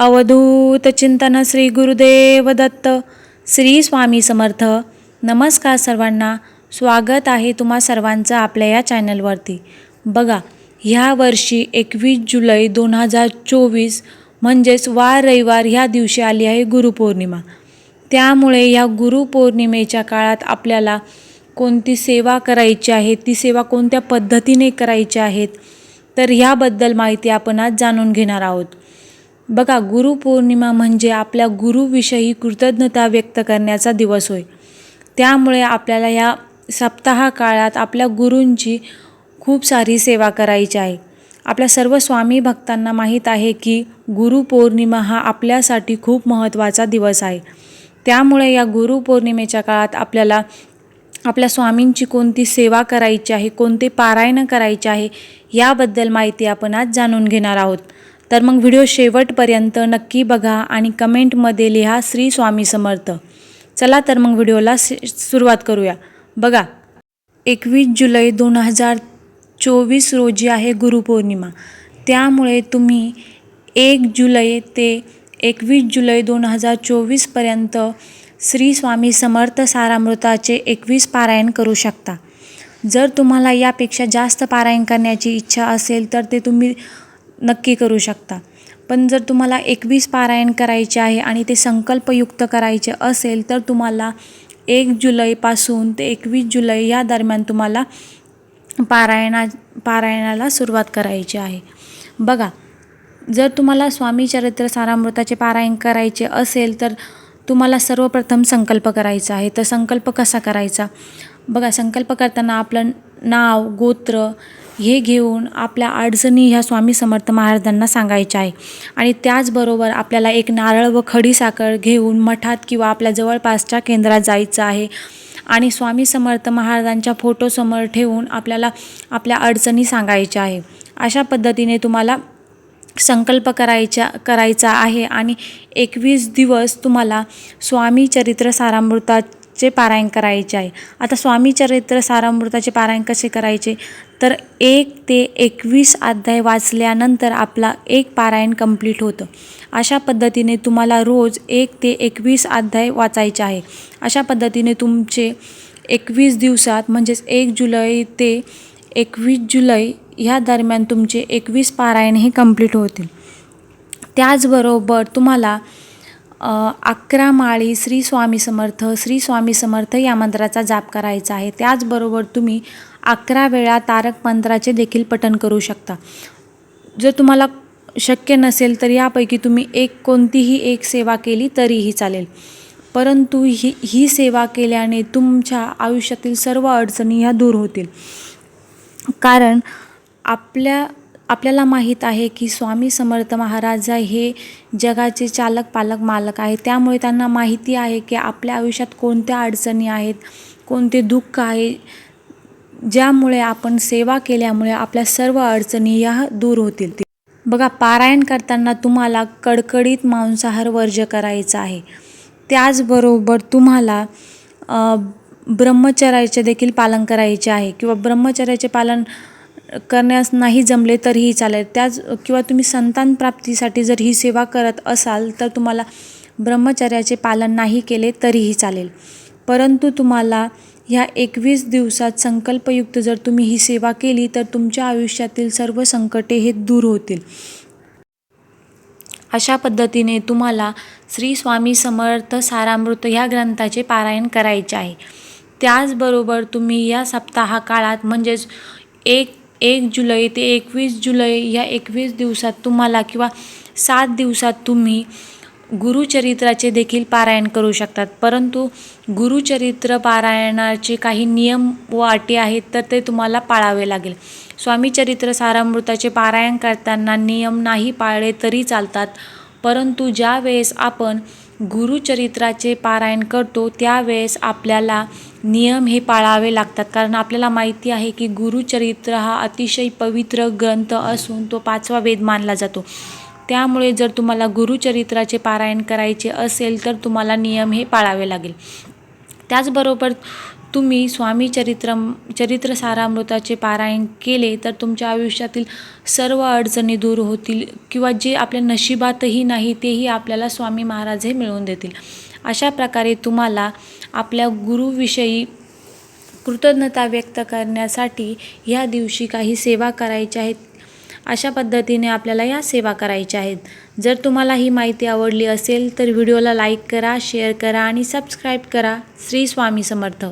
अवधूत चिंतन श्री गुरुदेव दत्त श्री स्वामी समर्थ. नमस्कार सर्वांना. स्वागत आहे तुम्हा सर्वांचं आपल्या या चॅनलवरती. बघा ह्या वर्षी एकवीस जुलै दोन हजार चोवीस म्हणजेच वार रविवार ह्या दिवशी आली आहे गुरुपौर्णिमा. त्यामुळे या गुरुपौर्णिमेच्या काळात आपल्याला कोणती सेवा करायची आहे ती सेवा कोणत्या पद्धतीने करायची आहेत तर ह्याबद्दल माहिती आपण आज जाणून घेणार आहोत. बघा गुरुपौर्णिमा म्हणजे आपल्या गुरुविषयी कृतज्ञता व्यक्त करण्याचा दिवस होय. त्यामुळे आपल्याला या सप्ताह काळात आपल्या गुरूंची खूप सारी सेवा करायची आहे. आपल्या सर्व स्वामी भक्तांना माहीत आहे की गुरुपौर्णिमा हा आपल्यासाठी खूप महत्त्वाचा दिवस आहे. त्यामुळे या गुरुपौर्णिमेच्या काळात आपल्याला आपल्या स्वामींची कोणती सेवा करायची आहे कोणते पारायण करायचे आहे याबद्दल माहिती आपण आज जाणून घेणार आहोत. तर मग व्हिडिओ शेवटपर्यंत नक्की बघा आणि कमेंटमध्ये लिहा श्री स्वामी समर्थ. चला तर मग व्हिडिओला सि- सुरुवात करूया. बघा एकवीस जुलै दोन हजार चोवीस रोजी आहे गुरुपौर्णिमा. त्यामुळे तुम्ही एक जुलै ते एकवीस जुलै दोन हजार चोवीसपर्यंत श्री स्वामी समर्थ सारामृताचे एकवीस पारायण करू शकता. जर तुम्हाला यापेक्षा जास्त पारायण करण्याची इच्छा असेल तर ते तुम्ही नक्की करू शकता. पण जर तुम्हाला एकवीस पारायण करायचे आहे आणि ते संकल्पयुक्त करायचे असेल तर तुम्हाला एक जुलैपासून ते एकवीस जुलै या दरम्यान तुम्हाला पारायणा पारायणाला सुरुवात करायची आहे. बघा जर तुम्हाला स्वामी चरित्र सारामृताचे पारायण करायचे असेल तर तुम्हाला सर्वप्रथम संकल्प करायचा आहे. तर संकल्प कसा करायचा? बघा संकल्प करताना आपलं नाव गोत्र हे घेऊन आपल्या अडचणी ह्या स्वामी समर्थ महाराजांना सांगायच्या आहे. आणि त्याचबरोबर आपल्याला एक नारळ व खडीसाखर घेऊन मठात किंवा आपल्या जवळपासच्या केंद्रात जायचं आहे. आणि स्वामी समर्थ महाराजांच्या फोटोसमोर ठेवून आपल्याला आपल्या अडचणी सांगायच्या आहे. अशा पद्धतीने तुम्हाला संकल्प करायच्या करायचा आहे. आणि एकवीस दिवस तुम्हाला स्वामी चरित्र चे पारायण करायचे आहे. आता स्वामी चरित्र सारामृताचे पारायण कसे करायचे? तर एक ते एकवीस अध्याय वाचल्यानंतर आपला एक पारायण कंप्लीट होतं. अशा पद्धतीने तुम्हाला रोज एक ते एकवीस अध्याय वाचायचे आहे. अशा पद्धतीने तुमचे एकवीस दिवसात म्हणजेच एक जुलै ते एकवीस जुलै ह्या दरम्यान तुमचे एकवीस पारायण हे कंप्लीट होतील. त्याचबरोबर तुम्हाला अकरा माळी श्री स्वामी समर्थ श्री स्वामी समर्थ या मंत्राचा जाप करायचा आहे. त्याचबरोबर तुम्ही अकरा वेळा तारक मंत्राचे देखील पठण करू शकता. जर तुम्हाला शक्य नसेल तर यापैकी तुम्ही एक कोणतीही एक सेवा केली तरीही चालेल. परंतु ही ही सेवा केल्याने तुमच्या आयुष्यातील सर्व अडचणी ह्या दूर होतील. कारण आपल्या आपल्याला माहीत आहे की स्वामी समर्थ महाराज हे जगाचे चालक पालक मालक आहे त्यामुळे त्यांना माहिती आहे की आपल्या आयुष्यात कोणत्या अडचणी आहेत कोणते दुःख आहे ज्यामुळे आपण सेवा केल्यामुळे आपल्या सर्व अडचणी या दूर होतील. बघा पारायण करताना तुम्हाला कडकडीत मांसाहार वर्ज्य करायचा आहे. त्याचबरोबर तुम्हाला ब्रह्मचर्याचे देखील पालन करायचे आहे किंवा ब्रह्मचर्याचे पालन करण्यास नाही जमले तरीही चालेल. त्याच किंवा तुम्ही संतान प्राप्तीसाठी जर ही सेवा करत असाल तर तुम्हाला ब्रह्मचर्याचे पालन नाही केले तरीही चालेल. परंतु तुम्हाला ह्या एकवीस दिवसात संकल्पयुक्त जर तुम्ही ही सेवा केली तर तुमच्या आयुष्यातील सर्व संकटे हे दूर होतील. अशा पद्धतीने तुम्हाला श्री स्वामी समर्थ सारामृत ह्या ग्रंथाचे पारायण करायचे आहे. त्याचबरोबर तुम्ही या सप्ताहा काळात म्हणजेच एक एक जुलै ते एकवीस जुलै या एकवीस दिवसात तुम्हाला किंवा सात दिवसात तुम्ही गुरुचरित्राचे देखील पारायण करू शकतात. परंतु गुरुचरित्र पारायणाचे काही नियम व अटी आहेत तर ते तुम्हाला पाळावे लागेल. स्वामी चरित्र सारामृताचे पारायण करताना नियम नाही पाळले तरी चालतात परंतु ज्या वेळेस आपण गुरुचरित्राचे पारायण करतो त्यावेळेस आपल्याला नियम हे पाळावे लागतात. कारण आपल्याला माहिती आहे की गुरुचरित्र हा अतिशय पवित्र ग्रंथ असून तो पाचवा वेद मानला जातो. त्यामुळे जर तुम्हाला गुरुचरित्राचे पारायण करायचे असेल तर तुम्हाला नियम हे पाळावे लागेल. त्याचबरोबर तुम्ही स्वामी चरित्र चरित्र सारामृताचे पारायण केले तर तुमच्या आयुष्यातील सर्व अडचणी दूर होतील किंवा जे आपल्या नशिबातही नाही तेही आपल्याला स्वामी महाराज हे मिळवून देतील. अशा प्रकारे तुम्हाला आपल्या गुरुविषयी कृतज्ञता व्यक्त करण्यासाठी ह्या दिवशी काही सेवा करायच्या आहेत. अशा पद्धतीने आपल्याला या सेवा करायच्या आहेत. जर तुम्हाला ही माहिती आवडली असेल तर व्हिडिओला लाईक करा शेअर करा आणि सबस्क्राईब करा. श्री स्वामी समर्थ.